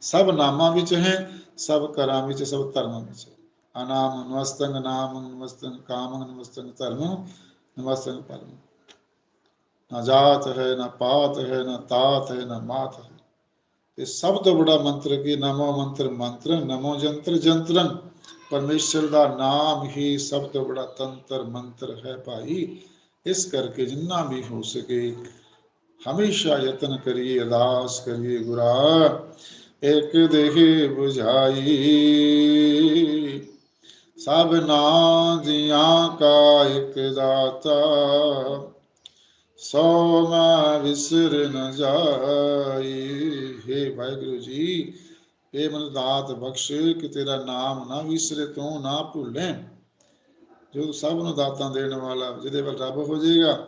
ਸਭ ਨਾਮਾਂ ਵਿੱਚ ਹੈ, ਸਭ ਕਰਾਂ ਵਿੱਚ, ਸਭ ਧਰਮਾਂ ਵਿੱਚ ਅਨਾਮ ਨਮਸਤੰ ਨਾਮ ਨਮਸਤੰ ਕਾਮ ਨਮਸਤੰ ਧਰਮ ਨਮਸਤੰ ਪਰਮ। ਨਾ ਜਾਤ ਹੈ, ਨਾ ਪਾਤ ਹੈ, ਨਾ ਤਾਤ ਹੈ, ਨਾ ਮਾਤ ਹੈ। ਇਹ ਸਭ ਤੋਂ ਬੜਾ ਮੰਤਰ ਕੀ ਨਮੋ ਮੰਤਰ ਮੰਤਰ, ਨਮੋ ਜੰਤਰ ਜੰਤਰਨ ਪਰਮੇਸ਼ਰ ਦਾ ਨਾਮ ਹੀ ਸਭ ਤੋਂ ਬੜਾ ਤੰਤਰ ਮੰਤਰ ਹੈ ਭਾਈ। ਇਸ ਕਰਕੇ ਜਿੰਨਾ ਵੀ ਹੋ ਸਕੇ ਹਮੇਸ਼ਾ ਯਤਨ ਕਰੀਏ, ਅਰਦਾਸ ਕਰੀਏ ਗੁਰਾ ਇੱਕ ਦੇਹ 부ਝਾਈ ਸਭ ਨਾ ਜੀਆਂ ਕਾ ਇੱਕ ਦਾਤਾ, ਸੋ ਮੈਂ ਵਿਸਰ ਨ ਜਾਈ। हे ਵਾਹਿਗੁਰੂ ਜੀ ਇਹ ਮਨ ਦਾਤ ਬਖਸ਼, ਕਿ ਤੇਰਾ ਨਾਮ ਨਾ ਵਿਸਰੇ, ਤੂੰ ਨਾ ਭੁੱਲੇ। ਜੋ ਸਭ ਨੂੰ ਦਾਤਾਂ ਦੇਣ ਵਾਲਾ, ਜਿਹਦੇ ਵੱਲ ਰੱਬ ਹੋ ਜਾਏਗਾ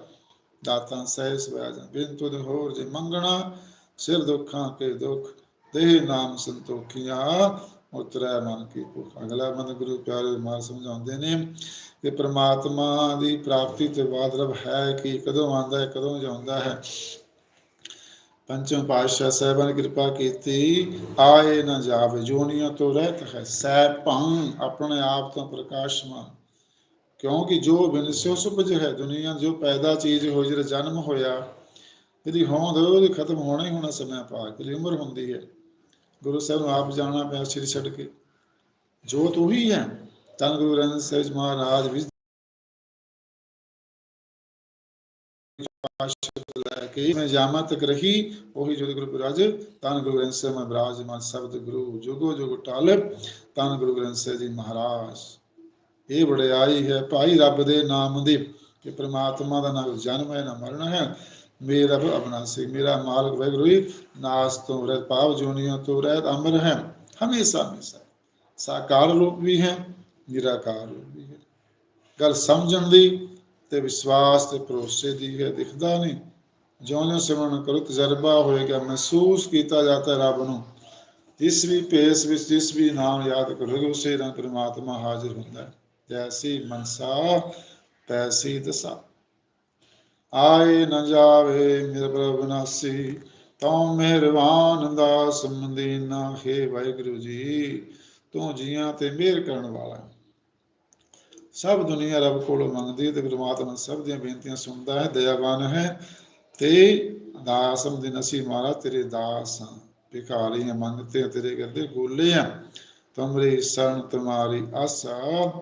ਦਾਤਾਂ ਸਹਿ ਸਵੈ ਬਿਨ ਤੁਧ ਹੋਰ ਜੇ ਮੰਗਣਾ, ਸਿਰ ਦੁੱਖਾਂ ਕੇ ਦੁੱਖ, ਦੇਹ ਨਾਮ ਸੰਤੋਖੀਆਂ, ਉਤਰੈ ਮਨ ਕੀ ਭੁੱਖ। ਅਗਲਾ ਮਨ ਗੁਰੂ ਪਿਆਰੇ ਮਾਰ ਸਮਝਾਉਂਦੇ ਨੇ ਕਿ ਪ੍ਰਮਾਤਮਾ ਦੀ ਪ੍ਰਾਪਤੀ ਤੇ ਬਾਅਦ ਹੈ ਕਿ, ਕਦੋਂ ਆਉਂਦਾ ਹੈ, ਕਦੋਂ ਜਾਂਦਾ ਹੈ। ਪੰਚਮ ਪਾਤਸ਼ਾਹ ਸਾਹਿਬਾਨ ਨੇ ਕਿਰਪਾ ਕੀਤੀ, ਆਏ ਨਾ ਜਾਵੇ, ਜੋਨੀਆਂ ਤੋਂ ਰਹਿਤ ਹੈ ਸੈ ਭੰ, ਆਪਣੇ ਆਪ ਤੋਂ ਪ੍ਰਕਾਸ਼ਮਾਨ। ਕਿਉਂਕਿ ਜੋ ਬਿਨਸਿਓ ਸੁਪਜ ਹੈ ਦੁਨੀਆ, ਜੋ ਪੈਦਾ ਚੀਜ਼ ਹੋ ਜਿਹੜਾ ਜਨਮ ਹੋਇਆ, ਇਹਦੀ ਹੋਂਦ ਉਹਦੀ ਖਤਮ ਹੋਣਾ ਹੀ ਹੋਣਾ ਸਮਾਂ ਪਾ ਕੇ ਉਮਰ ਹੁੰਦੀ ਹੈ। ਗੁਰੂ ਸਾਹਿਬ ਨੂੰ ਆਪ ਜਾਣਾ ਪਿਆ, ਸਿਰ ਛੱਡ ਕੇ। ਜੋਤ ਉਹੀ ਹੈ ਤਨ ਗੁਰੂ ਗ੍ਰੰਥ ਸਾਹਿਬ ਮਹਾਰਾਜ ਵੀ ਪਾਸ਼ਾ ਲੈ ਕੇ ਮੈਂ ਜਾਮਾ ਤੱਕ ਰਹੀ ਉਹੀ ਜੋਤ ਗੁਰੂ ਪਿਰਾਜ ਤਨ ਗੁਰੂ ਗ੍ਰੰਥ ਸਾਹਿਬ ਮਹਾਰਾਜ ਮਨ ਸ਼ਬਦ ਗੁਰੂ ਜੁਗੋ ਜੁਗ ਟਾਲ ਤਨ ਗੁਰੂ ਗ੍ਰੰਥ ਸਾਹਿਬ ਜੀ ਮਹਾਰਾਜ। ਇਹ ਵਡਿਆਈ ਹੈ, ਭਾਈ ਰੱਬ ਦੇ ਨਾਮ ਦੀ ਕਿ ਪ੍ਰਮਾਤਮਾ ਦਾ ਨਾਮ ਜਨਮ ਹੈ ਨਾ ਮਰਨ ਹੈ। ਮੇਰਾ ਰੱਬ ਅਬਨਾਸੀ ਮੇਰਾ ਮਾਲਕ ਵੈਗੁਰੂ ਨਾਸ ਤੋਂ ਰਹਿਤ ਪਾਵ ਜੋਨੀਆਂ ਤੋਂ ਰਹਿਤ ਅਮਰ ਹੈ। ਹਮੇਸ਼ਾ ਹਮੇਸ਼ਾ। ਸਾਕਾਰ ਰੂਪ ਵੀ ਹੈ, ਨਿਰਾਕਾਰ ਰੂਪ ਵੀ ਹੈ। ਗੱਲ ਸਮਝਣ ਦੀ ਤੇ ਵਿਸ਼ਵਾਸ ਤੇ ਭਰੋਸੇ ਦੀ ਹੈ, ਦਿਖਦਾ ਨਹੀਂ। ਜਿਉਂ-ਜਿਉਂ ਸਿਮਰਨ ਕਰੋ, ਤਜਰਬਾ ਹੋਏਗਾ, ਮਹਿਸੂਸ ਕੀਤਾ ਜਾਂਦਾ ਰੱਬ ਨੂੰ। ਜਿਸ ਵੀ ਪੇਸ ਵਿੱਚ, ਜਿਸ ਵੀ ਨਾਮ ਯਾਦ ਕਰੋਗੇ, ਉਸੇ ਨਾਲ ਪ੍ਰਮਾਤਮਾ ਹਾਜ਼ਰ ਹੁੰਦਾ ਹੈ। ਜੈਸੀ ਮਨਸਾ, ਤੈਸੀ ਦਸਾ। ਆਏ ਨ ਜਾਵੇ ਮੇਰੇ ਪ੍ਰਭ ਨਾਸੀ, ਤਉ ਮਿਹਰਬਾਨ ਦਾਸ ਮਦੀਨਾ, ਹੈ ਵਾਹਿਗੁਰੂ ਜੀ, ਤੂੰ ਜੀਆਂ ਤੇ ਮਿਹਰ ਕਰਨ ਵਾਲਾ ਹੈ। ਸਭ ਦੁਨੀਆ ਰੱਬ ਕੋਲੋਂ ਮੰਗਦੀ ਤੇ ਪ੍ਰਮਾਤਮਾ ਸਭ ਦੀਆਂ ਬੇਨਤੀਆਂ ਸੁਣਦਾ ਹੈ, ਦਇਆਵਾਨ ਹੈ। ਤੇ ਦਾਸ ਦੇ ਅਸੀਂ ਮਹਾਰਾਜ ਤੇਰੇ ਦਾਸ ਹਾਂ, ਭਿਖਾਰੀ ਮੰਗਤੇ ਤੇਰੇ ਕਰਦੇ ਗੋਲੇ ਆ ਤੁਮਰੀ ਸ਼ਰਨ ਤੁਮਾਰੀ ਆਸਾ।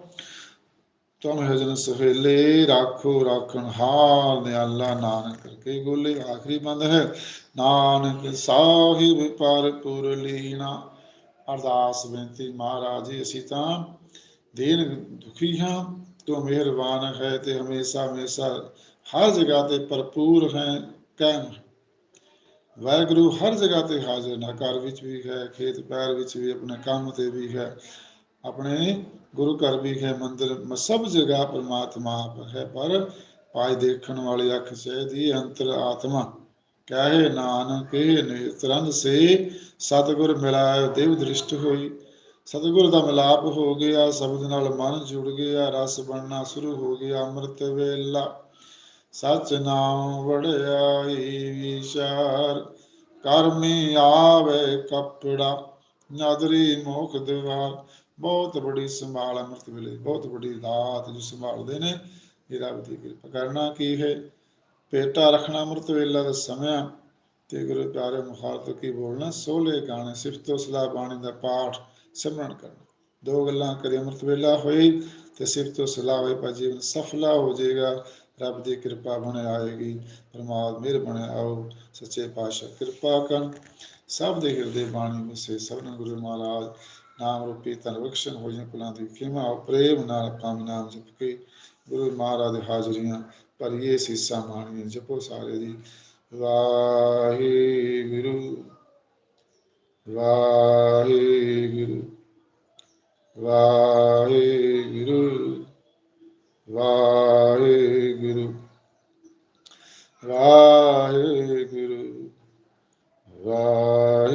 ਤੁਮ ਹਜਨ ਸੁਹੇਲੇ ਰਾਖੋ ਰਾਖਣ ਹਾਰ ਨਿਆਲਾ ਨਾਨਕ ਕਰਕੇ ਗੋਲੇ। ਆਖਰੀ ਬੰਦ ਹੈ, ਨਾਨਕ ਸਾਹਿਬ ਪਰ ਲੀਨਾ। ਅਰਦਾਸ ਬੇਨਤੀ ਮਹਾਰਾਜ ਜੀ, ਅਸੀਂ ਤਾਂ ਦੇਨ ਦੁਖੀ ਹਾਂ, ਤੂੰ ਮਿਹਰਬਾਨ ਹੈ ਤੇ ਹਮੇਸ਼ਾ ਹਮੇਸ਼ਾ ਹਰ ਜਗ੍ਹਾ ਤੇ ਭਰਪੂਰ ਹੈ ਕਾਇਮ ਵਾਹਿਗੁਰੂ ਹਰ ਜਗ੍ਹਾ ਤੇ ਹਾਜ਼ਰ ਨਾ, ਘਰ ਵਿੱਚ ਵੀ ਹੈ, ਖੇਤ ਪੈਰ ਵਿੱਚ ਵੀ, ਆਪਣੇ ਕੰਮ ਤੇ ਵੀ ਹੈ, ਆਪਣੇ ਗੁਰੂ ਘਰ ਵੀ ਹੈ, ਮੰਦਰ ਸਭ ਜਗ੍ਹਾ ਪ੍ਰਮਾਤਮਾ ਆਪ ਹੈ, ਪਰ ਪਾਈ ਦੇਖਣ ਵਾਲੀ ਅੱਖ ਚਾਹੀਦੀ ਦੀ ਅੰਤਰ ਆਤਮਾ। ਕਹੇ ਨਾਨਕ ਇਹ ਨੇਤਰੰਦ ਸੇ ਸਤਿਗੁਰ ਮਿਲਾਇ ਦੇਵ ਦ੍ਰਿਸ਼ਟ ਹੋਈ। ਸਤਿਗੁਰ ਦਾ ਮਿਲਾਪ ਹੋ ਗਿਆ, ਸ਼ਬਦ ਨਾਲ ਮਨ ਜੁੜ ਗਿਆ, ਰਸ ਬਣਨਾ ਸ਼ੁਰੂ ਹੋ ਗਿਆ, ਅੰਮ੍ਰਿਤ ਵੇਲਾ। ਸਚ ਨਾਮ ਵੜਿਆਈ ਵਿਚਾਰ, ਕਰਮੀ ਆਵੇ ਕਪੜਾ, ਨਦਰੀ ਮੁਖ ਦੀਵਾਰ। ਬਹੁਤ ਬੜੀ ਸੰਭਾਲ ਅੰਮ੍ਰਿਤ ਵੇਲੇ, ਬਹੁਤ ਵੱਡੀ ਦਾਤ ਜੋ ਸੰਭਾਲਦੇ ਨੇ, ਇਹ ਰੱਬ ਦੀ ਕਿਰਪਾ। ਕਰਨਾ ਕੀ ਹੈ? ਪੇਟਾ ਰੱਖਣਾ ਅੰਮ੍ਰਿਤ ਵੇਲਾ ਦਾ ਸਮਾਂ। ਤੇ ਗੁਰੂ ਪਿਆਰੇ ਮੁਖਾਤਬ ਕੀ ਬੋਲਣਾ? ਸੋਲੇ ਗਾਣੇ, ਸਿਫਤੋ ਸਲਾਹ ਬਾਣੀ ਦਾ ਪਾਠ ਸਿਮਰਨ ਕਰਨਾ। ਦੋ ਗੱਲਾਂ ਕਰੇ ਅੰਮ੍ਰਿਤ ਵੇਲਾ ਹੋਈ ਤੇ ਸਿਫਤੋ ਸਲਾਹ ਹੋਈ ਪਰ ਜੀਵਨ ਸਫਲਾ ਹੋ ਜਾਏਗਾ। ਰੱਬ ਦੀ ਕਿਰਪਾ ਬਣ ਆਏਗੀ, ਪਰਮਾਤਮਾ ਮਿਹਰ ਬਣ ਆਓ, ਸੱਚੇ ਪਾਤਸ਼ਾਹ ਕਿਰਪਾ ਕਰਨ। ਸਭ ਦੇ ਹਿਰਦੇ ਬਾਣੀ ਵਸੇ ਸਭਨ ਗੁਰੂ ਮਹਾਰਾਜ ਨਾਮ ਰੂਪੀ ਤਨ ਬਖਸ਼ਣ ਹੋ ਜਾਂ ਕੁਲਾਂ ਦੀ ਖਿਮਾ ਪ੍ਰੇਮ ਨਾਲ ਪਾਵ ਨਾਮ ਜਪ ਕੇ ਗੁਰੂ ਮਹਾਰਾਜ ਦੇ ਹਾਜ਼ਰੀਆਂ ਭਰੀਏ ਸੀਸਾਂ ਮਾਣੀਆਂ ਜਪੋ ਸਾਰੇ ਦੀ ਵਾਹਿਗੁਰੂ ਵਾਹਿਗੁਰੂ ਵਾਹਿਗੁਰੂ ਵਾਹਿਗੁਰੂ ਵਾਹਿਗੁਰੂ ਵਾਹਿਗੁਰੂ ਵਾਹਿਗੁਰੂ